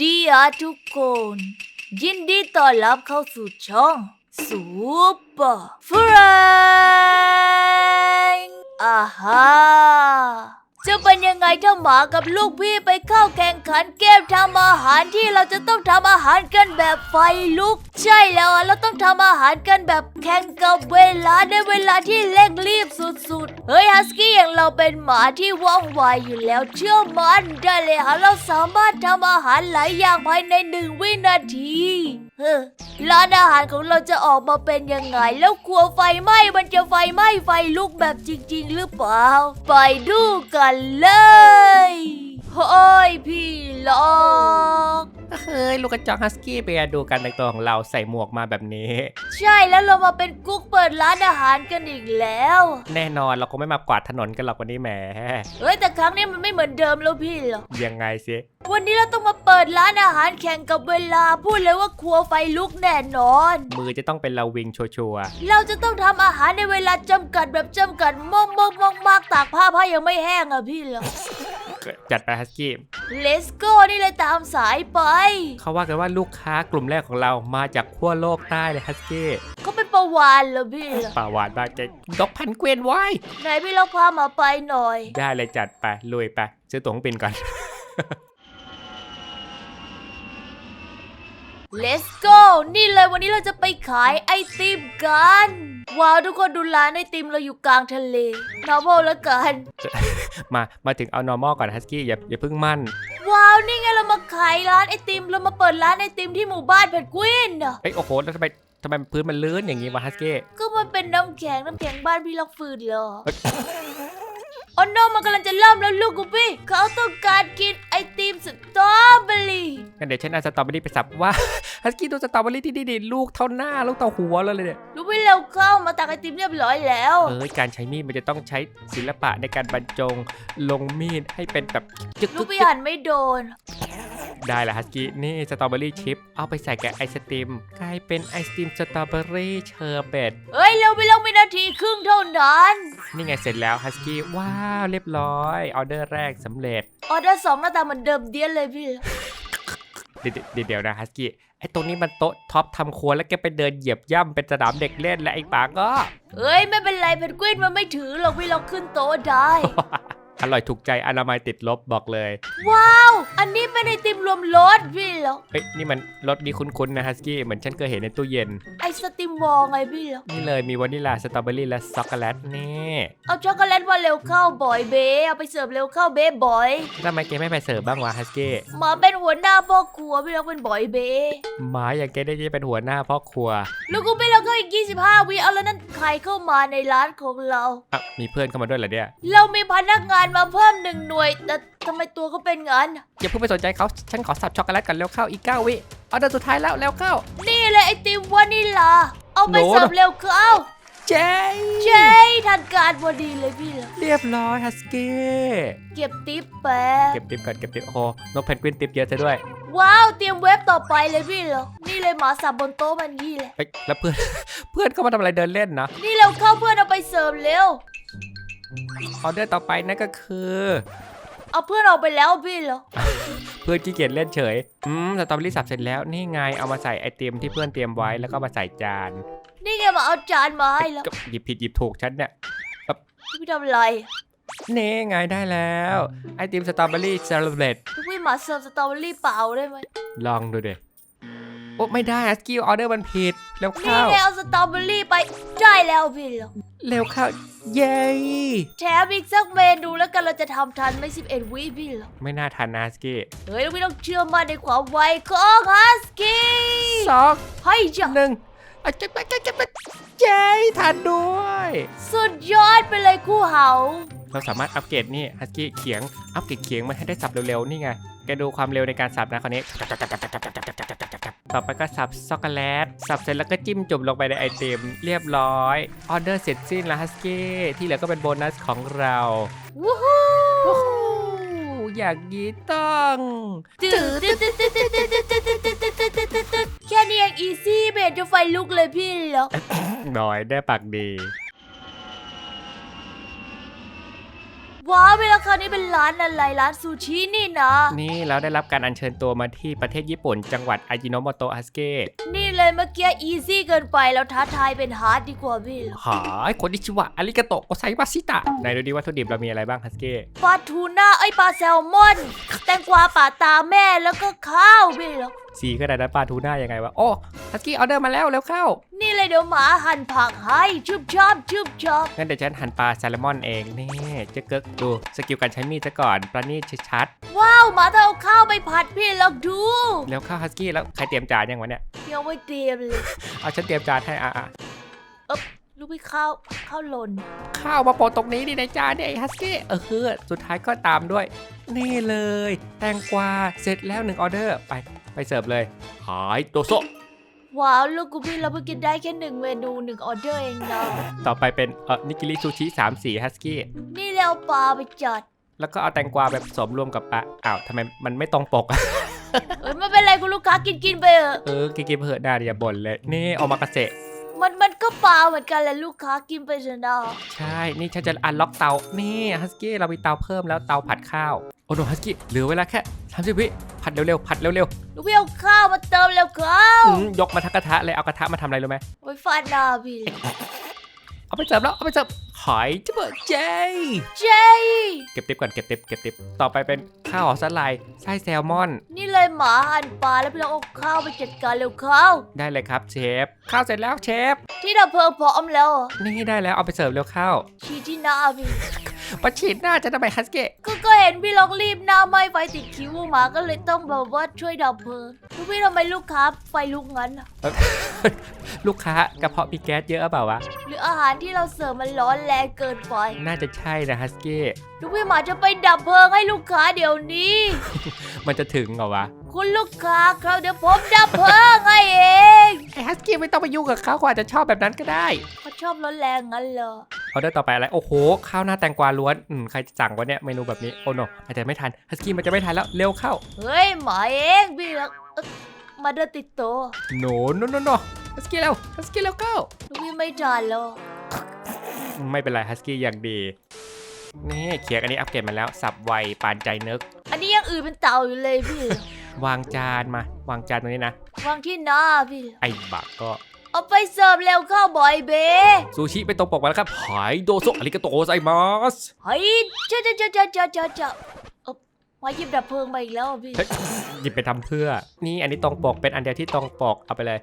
ดีอะทุกคน ยินดีต้อนรับเข้าสู่ช่องซูเปอร์ฟรงอาฮะ จะเป็นยังไงถ้าหมากับลูกพี่ไปเข้าแข่งขันเกมทำอาหารที่เราจะต้องทำอาหารกันแบบไฟลุก ใช่แล้วเราต้องทำอาหารกันแบบแข่งกับเวลาในเวลาที่เร่งรีบสุดๆ เฮ้ยฮัสกี้อย่างเราเป็นหมาที่ว่องไวอยู่แล้วเชื่อมันได้เลยฮะเราสามารถทำอาหารหลายอย่างภายในหนึ่งวินาที ร้านอาหารของเราจะออกมาเป็นยังไง แล้วกลัวไฟไหม้มันจะไฟไหม้ไฟลุกแบบจริง ๆ หรือเปล่า ไปดูกันเลย ฮ้ยพี่ล็อกเฮ้ยลูกกระจอกฮัสกี้ไปดูการแต่งตัวของเราใส่หมวกมาแบบนี้ ใช่แล้วเรามาเป็นกุ๊กเปิดร้านอาหารกันอีกแล้ว แน่นอนเราคงไม่มากวาดถนนกันหรอกวันนี้แหมเฮ้ยแต่ครั้งนี้มันไม่เหมือนเดิมแล้วพี่หรอกยังไงสิวันนี้เราต้องมาเปิดร้านอาหารแข่งกับเวลา พูดเลยว่าครัวไฟลุกแน่นอน มือจะต้องเป็นเราวิงชัวร์เราจะต้องทำอาหารในเวลาจำกัดแบบจำกัดมากมากมากมากตากผ้าผ้ายังไม่แห้งอะพี่หรอกๆ จัดไปฮัสกี้ Let's go นี่เลยตามสายไป เขาว่ากันว่าลูกค้ากลุ่มแรกของเรามาจากขั้วโลกใต้เลยฮัสกี้เขาเป็นประวานเหรอพี่หรอป่าวหวานบ้างเจ๊ดอกพันเกวียนไว้ไหนพี่เราพามาไปหน่อย ได้เลยจัดไปลุยไปซื้อตั๋วเครื่องบินก่อน Let's go นี่เลยวันนี้เราจะไปขายไอติมกัน ว้าวทุกคนดูร้านไอติมเราอยู่กลางทะเลนอร์มลแล้วกันมา มาถึงเอา normal ก่อนฮัสกี้อย่าอย่าเพิ่งมั่น ว้าวนี่ไงเรามาขายร้านไอติม เรามาเปิดร้านไอติมที่หมู่บ้านเพนกวินอะเอ้ยโอ้โหแล้วทำไมทำไมพื้นมันลื่นอย่างงี้วะฮัสกี้ก็มันเป็นน้ำแข็งน้ำแข็งบ้านพี่ล็อกฟืนเหรอเอ้ยโอ้โนมันกำลังจะเริ่มแล้วลูกกูพี่เขาต้องการกินไอ ติมสตรอเบอรี่งั้นเดี๋ยวฉันเอาสตรอเบอรี่ไปสับว่าฮัสกี้ดูสตรอเบอรี่ที่ดีๆลูกเท่าหน้าลูกเท่าหัวแล้วเลยเนี่ยลูกพี่เร็วเข้ามาตักไอติมเรียบร้อยแล้วเอ้ยการใช้มีดมันจะต้องใช้ศิลปะในการบรรจงลงมีดให้เป็นแบบจึกลูกๆพี่หันไม่โดน ได้ละฮัสกี้นี่สตรอเบอรี่ชิพเอาไปใส่กับไอศตรีมกลายเป็นไอศตรีมสตรอเบอรี่เชอร์เบตเฮ้ยเร็วไปแล้วมีนาทีครึ่งเท่านั้นนี่ไงเสร็จแล้วฮัสกี้ว้าวเรียบร้อยออเดอร์แรกสำเร็จออเดอร์สองหน้าตาเหมือนเดิมเดียนเลยพี่เดี๋ยวเดี๋ยวเดี๋ยวนะฮัสกี้ไอตรงนี้มันโต๊ะท็อปทำครัวแล้วแกไปเดินเหยียบย่ำเป็นสนามเด็กเล่นและไอ้ปาก็เอ้ยไม่เป็นไรเพนกวินมันไม่ถือหรอกพี่เราขึ้นโต๊ะได้ อร่อยถูกใจอนามัยติดลบบอกเลย ว้าว อันนี้เป็นไอติมรวมรสพี่เหรอเฮ้ยนี่มันรสดีคุ้นๆนะฮัสกี้เหมือนฉันเคยเห็นในตู้เย็น ไอสติมวอลไงพี่เหรอนี่เลยมีวานิลาสตรอเบอรี่และช็อกโกแลตนี่เอาช็อกโกแลตมาเร็วเข้าบ่อยเบเอาไปเสิร์ฟเร็วเข้าเบบ่อยทำไมแกไม่ไปเสิร์ฟบ้างวะฮัสกี้หมาเป็นหัวหน้าพ่อครัวพี่เราเป็นบ่อยเบหมาอย่างแกได้จะเป็นหัวหน้าพ่อครัวลูกกูพี่เราก็อีก 25 วิเอาแล้วนั่นใครเข้ามาในร้านของเราอะมีเพื่อนเข้ามาด้วยเหรอเนี่ยเรามีพนักงานมาเพิ่มหนึ่งหน่วย แต่ทำไมตัวเขาเป็นงั้นอย่าเพิ่งไปสนใจเขา ฉันขอสับช็อกโกแลตก่อนเร็วเข้าอีกเก้าวิออเดอร์สุดท้ายแล้วเร็วเข้า นี่เลยไอติมวานิลา เอาไปโน้ตเสิร์ฟเร็วเข้าเจ๊เจ๊ทันการพอดีเลยพี่เหรอเรียบร้อยฮัสกี้เก็บติ๊บแป๊บเก็บทิปก่อนเก็บทิปโอ้โหนกเพนกวินทิปเยอะซะด้วยว้าวเตรียมเว็บต่อไปเลยพี่เหรอนี่เลยหมาสับบนโต๊ะมันนี่แหละเอ้ยแล้วเพื่อน เพื่อนเข้ามาทำอะไรเดินเล่นนะ นี่เร็วเข้าเพื่อนเอาไปเสิร์ฟเร็ว ออเดอร์ต่อไปนั่นก็คือ เอาเพื่อนออกไปแล้วพี่เหรอเพื่อนขี้เกียจเล่นเฉย อืมสตรอเบอรี่สับเสร็จแล้วนี่ไงเอามาใส่ไอติมที่เพื่อนเตรียมไว้แล้วก็มาใส่จานนี่ไงมาเอาจานมาให้แล้วก็หยิบผิดหยิบถูกฉันเนี่ยพี่ทำอะไรนี่ไงได้แล้วไอติมสตรอเบอรี่เซเลบรตพี่หมาเสิร์ฟสตรอเบอรี่เปล่าได้ไหมลองดูดิ โอ้ไม่ได้สกิลออเดอร์มันผิดเร็วนี่เข้าไงเอาสตรอเบอรี่ไปได้แล้วพี่เหรอเร็วเข้าเย้แถมอีกสักเมนูแล้วกันเราจะทำทันไม่11วิพี่เหรอไม่น่าทันนะสกี้ เฮ้ยแล้วพี่ต้องเชื่อมั่นในความไวของฮัสกี้สองเฮ้ยจ้ะหนึ่งอาจจะไปจะไปเย้ทันด้วย สุดยอดไปเลยคู่เหา เราสามารถอัปเกรดนี่ฮัสกี้เขียงอัปเกรดเขียงมันให้ได้สับเร็วๆนี่ไงแกดูความเร็วในการสับนะคราวนี้ ต่อไปก็สับช็อกโกแลตสับเสร็จแล้วก็จิ้มจุ่มลงไปในไอติมเรียบร้อย ออเดอร์เสร็จสิ้นแล้วฮัสกี้ที่เหลือก็เป็นโบนัสของเราวู้ฮู้โอ้โหอย่างนี้ต้องตื่นตื่นตื่นตื่นตื่นตื่นตื่นตื่นตื่นตื่นตื่นตื่นตื่นตื่นแค่นี้เองอีซี่เบนจะไฟลุกเลยพี่เหรอหน่อยได้ปากดี ว้าวเวลาคราวนี้เป็นร้านอะไรร้านซูชินี่นะนี่เราได้รับการอัญเชิญตัวมาที่ประเทศญี่ปุ่น จังหวัดอาจิโนโมโตะฮัสเกะนี่เลยเมื่อกี้อีซี่เกินไปเราท้าทายเป็นฮาร์ดดีกว่าพี่หายคนนิชิวะอาริกาโตะโกไซมาซิตะไหนดูดิวัตถุดิบเรามีอะไรบ้างฮัสเกะปลาทูน่าไอยปลาแซลมอน แตงกวาป่าตาแม่แล้วก็ข้าวพี่เหรอสีขนาดนั้นปลาทูน่ายังไงวะโอ้ฮัสกี้ออเดอร์มาแล้วเร็วเข้า นี่เลยเดี๋ยวหมาหั่นผักให้ชุบชอบชุบชอบงั้นเดี๋ยวฉันหั่นปลาแซลมอนเองนี่เจ๊เกิกดูสกิลการใช้มีดซะก่อนประณีตชัดว้าวหมาจะเอาข้าวไปผัดพี่ลองดูๆแล้วเข้าฮัสกี้แล้วใครเตรียมจานยังวะเนี่ยยังไม่เตรียมเลยเอาฉันเตรียมจานให้อะอะลูกพี่ข้าวข้าวหล่นข้าวมาโปะตรงนี้ดิในจานเนี่ยไอ้ฮัสกี้เออคือสุดท้ายก็ตามด้วย นี่เลย แตงกวาเสร็จแล้วหนึ่งออเดอร์ไปไปเสิร์ฟเลยหายโตโซะ ว้าวลูกกูพี่เราเพิ่งกินได้แค่หนึ่งเมนูหนึ่งออเดอร์เองนะต่อไปเป็นเออนิกิริซูชิสามสีฮัสกี้นี่เราปลาไปจัดแล้วก็เอาแตงกวาแบบผสมรวมกับปลาอ้าวทำไมมันไม่ตรงปก เอ้ยไม่เป็นไรคุณลูกค้ากินกินไปเถอะเออกินกินเพื่อะหน้าอย่าบ่นเลย นี่เอามากระเสะมันมันก็ปลาเหมือนกันแหละลูกค้ากินไปเถอะนะใช่ นี่ฉันจะอันล็อกเตา นี่ฮัสกี้เรามีเตาเพิ่มแล้วเตาผัดข้าว โอ้โหฮัสกี้เหลือเวลาแค่30วิผัดเร็วๆผัดเร็วลูกพี่เอาข้าวมาเติมแล้วข้าวๆอืมยกมาทั้งกระทะเลยเอากระทะมาทำอะไรรู้ไหมโอ้ยฟาดหน้าพี่เอาไปเสิร์ฟแล้วเอาไปเสิร์ฟหอยจะเบิดเจเจ๊เก็บติ๊บก่อนเก็บติ๊บเก็บติ๊บต่อไปเป็นข้าวหอมสไลด์ไส้แซลมอน นี่เลยหมาหั่นปลาแล้วพี่ลองเอาข้าวไปจัดการเร็วข้าวได้เลยครับเชฟข้าวเสร็จแล้วเชฟที่ดับเพลิงพร้อมแล้วอะนี่ได้แล้วเอาไปเสิร์ฟเร็วข้าว ชี้ที่หน้าพี่ ประฉีดหน้าจะทำไมฮัสกี้ก็ก็เห็นพี่ลองรีบหน้าไหม้ไฟติดคิ้วหมาก็เลยต้องแบบว่าช่วยดับเพลิงลูกพี่ทำไมลูกค้าไฟลุกงั้นอะลูกค้ากระเพาะมีแก๊สเยอะเปล่าวะ หรืออาหารที่เราเสิร์ฟมันร้อนแรงเกินไปน่าจะใช่นะฮัสกี้ลูกพี่หมาจะไปดับเพลิงให้ลูกค้าเดี๋ยวนี้ มันจะถึงเหรอวะ คุณลูกค้าครับเดี๋ยวผมดับเพลิงให้เอง ไอ้ฮัสกี้ไม่ต้องไปยุ่งกับเขาเขาอาจจะชอบแบบนั้นก็ได้เขาชอบร้อนแรงงั้นเหรอ ออเดอร์ต่อไปอะไร โอ้โห ข้าวหน้าแตงกวาล้วน อืม ใครจะสั่งวะเนี่ย เมนูแบบนี้ โอ้โนอาจจะไม่ทันฮัสกี้มันจะไม่ทันแล้ว เร็วเข้า เฮ้ย หมาเองพี่ละเอ๊ะมาเดินติดโตะโนโนโนโนฮัสกี้เร็วฮัสกี้เร็วเข้าลูกพี่ไม่ทันหรอกไม่เป็นไรฮัสกี้อย่างดี นี่เขียงอันนี้อัปเกรดมาแล้ว สับไวปานใจนึก อันนี้ยังอื่นเป็นเต่าอยู่เลยพี่ วางจานมา วางจานตรงนี้นะ วางที่หน้าพี่ ไอ้บักก็ เอาไปเสิร์ฟเร็วเข้าบอยเบซูชิไปตรงปกมาแล้วครับหายโดโซอาริกาโตไซมัสเฮ้ยจ้าจ้าจ้าจ้าจ้าจ้าจ้าเอ้ามาหยิบดับเพลิงมาอีกแล้วอะพี่เฮ้ยหยิบไปทำเพื่อ นี่อันนี้ตรงปกเป็นอันเดียวที่ตรงปกเอาไปเลย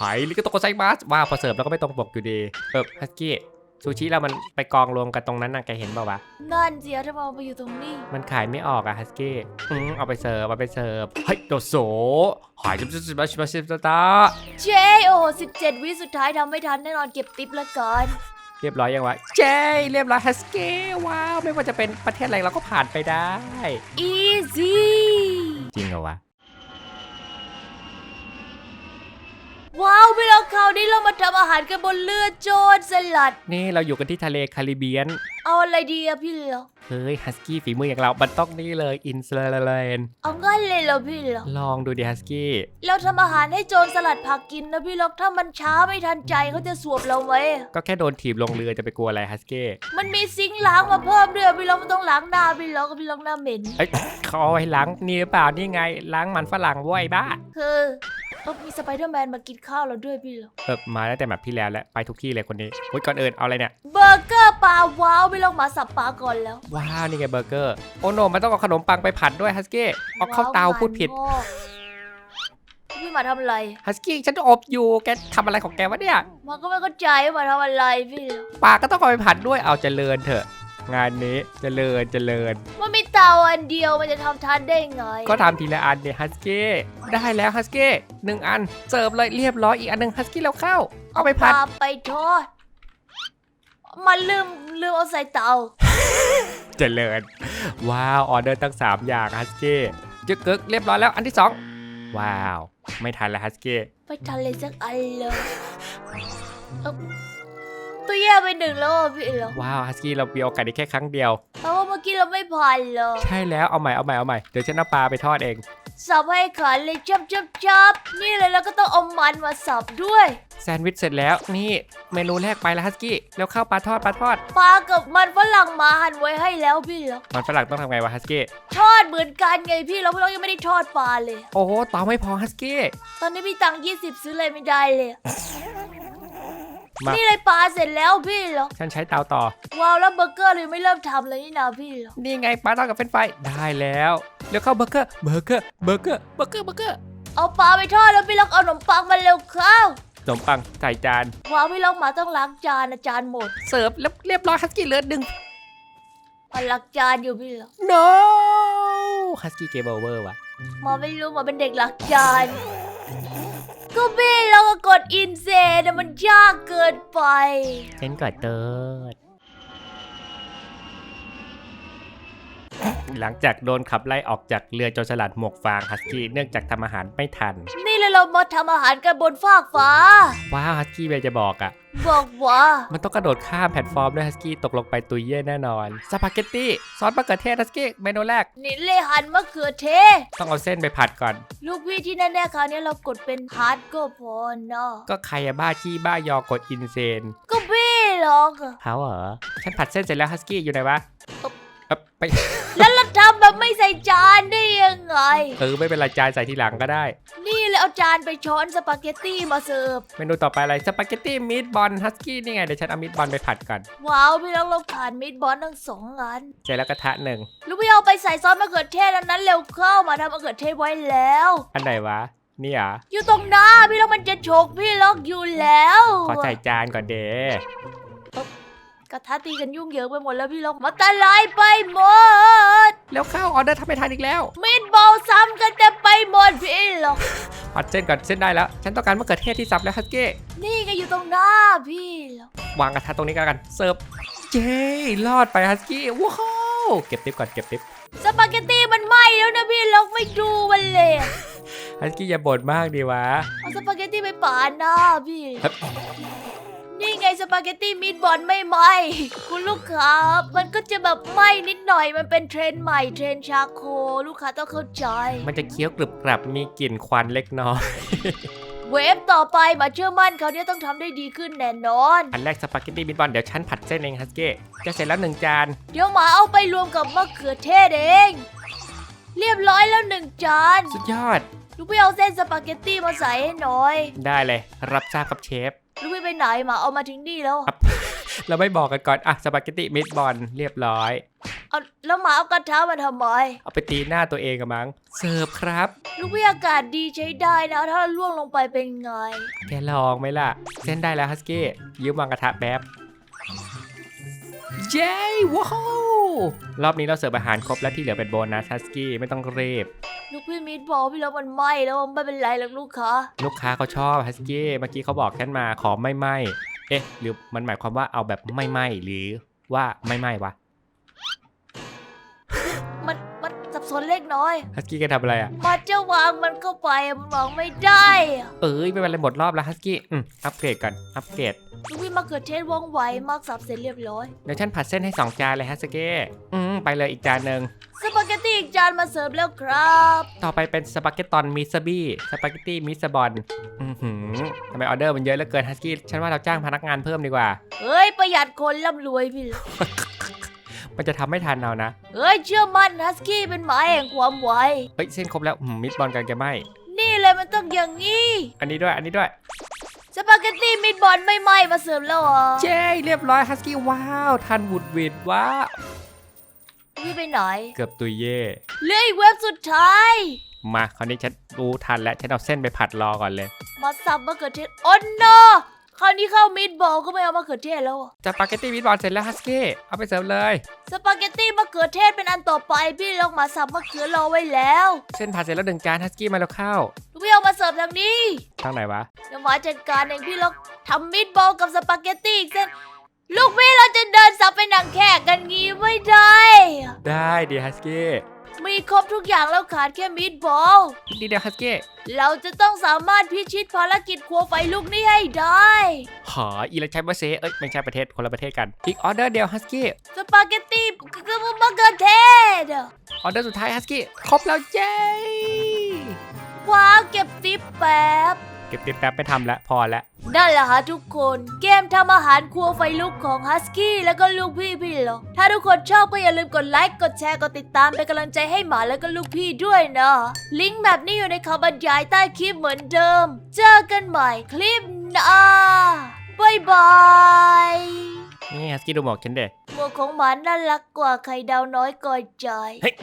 หายลิกาโตไซมัสว้าวพอเสิร์ฟแล้วก็ไม่ตรงปกอยู่ดีเออฮัสกี้ ซูชิเรามันไปกองรวมกันตรงนั้นน่ะแกเห็นเปล่าวะ นั่นเสียทำไมเอาไปอยู่ตรงนี้ มันขายไม่ออกอะฮัสกี้อืมเอาไปเสิร์ฟเอาไปเสิร์ฟเฮ้ยโดโซหายจิบจิบจิบจิบจิบจิบตาเจ๊โอ้สิบเจ็ดวิสุดท้ายทำไม่ทันแน่นอนเก็บติ๊บละกันเรียบร้อยยังวะเจ้เรียบร้อยฮัสกี้ว้าว ไม่ว่าจะเป็นประเทศอะไรเราก็ผ่านไปได้อีซี่จริงเหรอวะ ว้าวพี่เรา คราวนี้เรามาทำอาหารกันบนเรือโจรสลัด นี่เราอยู่กันที่ทะเลคาริเบียน เอาอะไรดีอะพี่เหรอเฮ้ยฮัสกี้ฝีมืออย่างเรา มันต้องนี่เลยอินสเลนเอางั้นเลยเหรอพี่เหรอลองดูดิฮัสกี้ เราทำอาหารให้โจรสลัดผักกินนะพี่ล็อกถ้ามันช้าไม่ทันใจเขาจะสวบเราไหมก็แค่โดนถีบลงเรือจะไปกลัวอะไรฮัสกี้ มันมีซิงค์ล้างมาเพิ่มด้วยพี่ล็อกไม่ต้องล้างหน้าพี่ล็อกพี่ล็อกหน้าเหม็นเอ้ยเขาเอาไว้ล้างนี่หรือเปล่านี่ไง ล้างมันฝรั่งว้ยบ้าคือ เออมีสไปเดอร์แมนมากินข้าวเราด้วยพี่ล็อกเออมาตั้งแต่แบบที่แล้วแล้วไปทุกที่เลยคนนี้โอ้ยก่อนอื่นเอาอะไรเนี่ยเบอร์เกอร์ปลาว้าวพี่ล็อกมาสับปลาก่อนแล้วว้าวนี่ไงเบอร์เกอร์โอ้โนมันต้องเอาขนมปังไปผัดด้วยฮัสกี้เอาเข้าเตาพูดผิดว้าวพี่มาทำอะไรฮัสกี้ฉันอบอยู่แกทำอะไรของแกวะเนี่ยมันก็ไม่เข้าใจว่ามาทำอะไรพี่ล็อกปลาก็ต้องเอาไปผัดด้วยเอาเจริญเถอะ งานนี้เจริญเจริญ มันมีเตาอันเดียวมันจะทำทานได้ไงก็ทำทีละอันเนี่ยฮัสกี้ได้แล้วฮัสกี้หนึ่งอันเสิร์ฟเลยเรียบร้อยอีกอันหนึ่งฮัสกี้แล้วเข้า เอาไปผัดปลาไปทอดมันลืมลืมเอาใส่เตา เจริญ ว้าวออเดอร์ตั้ง 3 อย่างฮัสกี้จึกกึกเรียบร้อยแล้วอันที่ 2 ว้าว ไม่ทันแล้วฮัสกี้ไปทะเลสักอันเลยเอ้า ตัวแย่ไปหนึ่งแล้วอะพี่เหรอว้าวฮัสกี้เรามีโอกาสได้แค่ครั้งเดียว เพราะว่าเมื่อกี้เราไม่ผ่านเลยใช่แล้วเอาใหม่เอาใหม่เอาใหม่เดี๋ยวฉันเอาปลาไปทอดเองสับให้ขาดเลยจับจับจับนี่เลยแล้วก็ต้องเอามันมาสับด้วยแซนด์วิชเสร็จแล้วนี่เมนูแรกไปแล้วฮัสกี้แล้วข้าวปลาทอดปลาทอดปลากับมันฝรั่งมาหั่นไว้ให้แล้วพี่ล็อกมันฝรั่งต้องทำไงวะฮัสกี้ทอดเหมือนกันไงพี่ล็อกพี่ล็อกยังไม่ได้ทอดปลาเลย โอ้โหต่อไม่พอฮัสกี้ตอนนี้พี่ตังค์ยี่สิบซื้อเลยไม่ได้เลย มานี่เลยปลาเสร็จแล้วพี่ล็อกฉันใช้เตาต่อ ว้าวแล้วเบอร์เกอร์เลยไม่เริ่มทำเลยนี่นาพี่ล็อกนี่ไงปลาทอดกับเฟรนช์ฟรายได้แล้วแล้วเข้าเบอร์เกอร์ เบอร์เกอร์ เบอร์เกอร์ เบอร์เกอร์ เบอร์เกอร์เอาปลาไปทอดแล้วพี่ล็อกเอาขนมปังมาเร็วเข้าขนมปังใส่จาน ว้าวพี่ล็อกหมาต้องล้างจานนะจานหมดเสิร์ฟแล้วเรียบร้อยฮัสกี้เหลือหนึ่ง มาล้างจานอยู่พี่ล็อก no ฮัสกี้เกมโอเวอร์ว่ะหมาไม่รู้หมาเป็นเด็กล้างจาน ก็พี่เราก็กดอินเซแต่มันยากเกินไป ฉันกอดเติร์ด หลังจากโดนขับไล่ออกจากเรือโจรสลัดหมวกฟางฮัสกี้เนื่องจากทำอาหารไม่ทัน นี่เลยเรามาทำอาหารกันบนฟากฟ้า ว้าวฮัสกี้เบลจะบอกอะบอกว่า มันต้องกระโดดข้ามแพลตฟอร์มด้วยฮัสกี้ตกลงไปตุยเย่แน่นอนสปาเกตตี้ซอสมะเขือเทศฮัสกี้เมนูแรก นี่เลยหั่นมะเขือเทศ ต้องเอาเส้นไปผัดก่อน ลูกพี่ที่แน่ๆคราวนี้เรากดเป็นฮาร์ดก็พอเนาะก็ใครอะบ้าจี้บ้ายอกดอินเซนก็พี่ล็อกอะเขาเหรอฉันผัดเส้นเสร็จแล้วฮัสกี้อยู่ไหนวะเอ้าไปแล้วเราทำแบบไม่ใส่จานได้ยังไง เออไม่เป็นไรจานใส่ทีหลังก็ได้ นี่เลยเอาจานไปช้อนสปาเกตตี้มาเสิร์ฟ เมนูต่อไปอะไรสปาเกตตี้มีดบอลฮัสกี้นี่ไงเดี๋ยวฉันเอามีดบอลไปผัดก่อนว้าวพี่ล็อกเราผ่านมิดบอลทั้งสองอันเสร็จแล้วกระทะหนึ่งลูกพี่เอาไปใส่ซอสมะเขือเทศอันนั้นเร็วเข้ามาทำมะเขือเทศไว้แล้ว อันไหนวะนี่เหรออยู่ตรงหน้าพี่ล็อกมันจะฉกพี่ล็อกอยู่แล้วขอใส่จานก่อนเดกระทะตีกันยุ่งเหยิงไปหมดแล้วพี่ล็อกมาตะลายไปหมด แล้วข้าวออเดอร์ทำไม่ทันอีกแล้วมิดบอลซ้ำกันเต็มไปหมดพี่ล็อกผัดเส้นก่อนเส้นได้แล้ว ฉันต้องการมะเขือเทศที่สับแล้วฮัสกี้นี่ไงอยู่ตรงหน้าพี่ล็อกวางกระทะตรงนี้ก็แล้วกันเสิร์ฟเย้รอดไปฮัสกี้ว้าวเก็บติ๊บก่อนเก็บติ๊บสปาเกตตี้มันไหม้แล้วนะพี่ล็อกไม่ดูมันเลยอะฮัสกี้อย่าบ่นมากดีวะเอาสปาเกตตี้ไปป่าหน้าพี่ครับ นี่ไงสปาเกตตี้มิดบอลไม่ไหม้คุณลูกค้ามันก็จะแบบไหม้นิดหน่อยมันเป็นเทรนด์ใหม่เทรนด์ชาโค ลูกค้าต้องเข้าใจ มันจะเคี้ยวกรึบกรับมีกลิ่นควันเล็กน้อย เวฟต่อไปมาเชื่อมั่นเขาเนี่ยต้องทำได้ดีขึ้นแน่นอน อันแรกสปาเกตตี้มิตบอลเดี๋ยวฉันผัดเส้นเองฮัสกี้จะเสร็จแล้วหนึ่งจาน เดี๋ยวหมาเอาไปรวมกับมะเขือเทศเอง เรียบร้อยแล้วหนึ่งจาน สุดยอด ลูกพี่เอาเส้นสปาเกตตี้มาใส่ให้หน่อย ได้เลย รับทราบครับเชฟ ลูกพี่ไปไหนหมาเอามาถึงนี่แล้วครับเราไม่บอกกันก่อนอะสปาเกตตี้มิตบอลเรียบร้อย เอาแล้วหมาเอากระทะมาทำไมเอาไปตีหน้าตัวเองกับมั้งเสิร์ฟครับ ลูกพี่อากาศดีใช้ได้นะถ้าล่วงลงไปเป็นไง แกลองไหมล่ะ เส้นได้แล้วฮัสกี้ยืมวางกระทะแป๊บเย้ว้าวรอบนี้เราเสิร์ฟอาหารครบแล้วที่เหลือเป็นโบนัสฮัสกี้ไม่ต้องรีบ ลูกพี่มิดบอกพี่แล้วมันไหม้แล้วไม่เป็นไรหรอกลูกค้าลูกค้าเขาชอบฮัสกี้เมื่อกี้เขาบอกฉันมาขอไม่ไหมเอ๊ะหรือมันหมายความว่าเอาแบบไม่ไหมหรือว่าไม่ไหมวะ บสนเล็กน้อยฮัสกี้แกทำอะไรอะมาจะวางมันเข้าไปมันวางไม่ได้อะเอ้ยไม่เป็นไรหมดรอบแล้วฮัสกี้อืมอัปเกรดก่อนอัปเกรดลูกพี่มะเขือเทศว่องไวมากสับเสร็จเรียบร้อย เดี๋ยวฉันผัดเส้นให้ 2 จานเลยฮัสกี้อืมไปเลยอีกจานหนึ่งสปาเกตตี้อีกจานมาเสิร์ฟแล้วครับ ต่อไปเป็นสปาเกตตอนมิสบี้สปาเกตตี้มิสบอลอือหือทำไมออเดอร์มันเยอะเหลือเกินฮัสกี้ฉันว่าเราจ้างพนักงานเพิ่มดีกว่า เฮ้ย ประหยัดคนร่ำรวยพี่ มันจะทำไม่ทันเอานะเฮ้ยเชื่อมั่นฮัสกี้เป็นหมาแห่งความไว เอ้ยเส้นครบแล้วอืมมิสบอลกันแกไหมนี่เลยมันต้องอย่างนี้อันนี้ด้วยอันนี้ด้วย สปาเกตตี้มิดบอลไม่ไหม้มาเสิร์ฟแล้วเหรอเย้เรียบร้อยฮัสกี้ว้าวทันวุดวิดว้าวพี่ไปไหนเกือบตุยเย่เหลืออีกเว็บสุดท้าย มาคราวนี้ฉันรู้ทันแล้วฉันเอาเส้นไปผัดรอก่อนเลย มาสับมะเขือเทศโอ้โน คราวนี้เข้ามิดบอลก็ไม่เอามะเขือเทศแล้วอะสปาเกตตี้มิสบอลเสร็จแล้วฮัสกี้เอาไปเสิร์ฟเลย สปาเกตตี้มะเขือเทศเป็นอันต่อไปพี่ลองมาสับมะเขือรอไว้แล้วเส้นผัดเสร็จแล้วหนึ่งจานฮัสกี้มาแล้วเข้าลูกพี่เอามาเสิร์ฟทางนี้ทางไหนวะ เดี๋ยวหมาจัดการเองพี่ลองทำมิดบอลกับสปาเกตตี้อีกเส้นลูกพี่เราจะเดินสับไปหนังแขกกันงี้ไม่ได้ ได้ดีฮัสกี้ มีครบทุกอย่างแล้วขาดแค่มิดบอลดีเดียวฮัสกี้เราจะต้องสามารถพิชิตภารกิจครัวไฟลุกนี้ให้ได้ หออีลาชัยมาเซเอ้ยไม่ใช่ประเทศคนละประเทศกัน อีกออเดอร์เดียวฮัสกี้สปาเกตตี้กับมะเขือเทศออเดอร์สุดท้ายฮัสกี้ครบแล้วเย้ว้าวเก็บติ๊บแป๊บ เก็บติดแป๊บไปทำละพอละนั่นแหละฮะทุกคน เกมทำอาหารครัวไฟลุกของฮัสกี้แล้วก็ลูกพี่พี่หรอกถ้าทุกคนชอบก็อย่าลืมกดไลค์กดแชร์กดติดตามเป็นกำลังใจให้หมาแล้วก็ลูกพี่ด้วยนะ ลิงก์แบบนี้อยู่ในคำบรรยายใต้คลิปเหมือนเดิม เจอกันใหม่คลิปหน้าบายบายนี่ฮัสกี้ดูหมวกฉันเด็หมวกของหมาน่ารักกว่าไข่ดาวน้อยก่อยใจเฮ้ย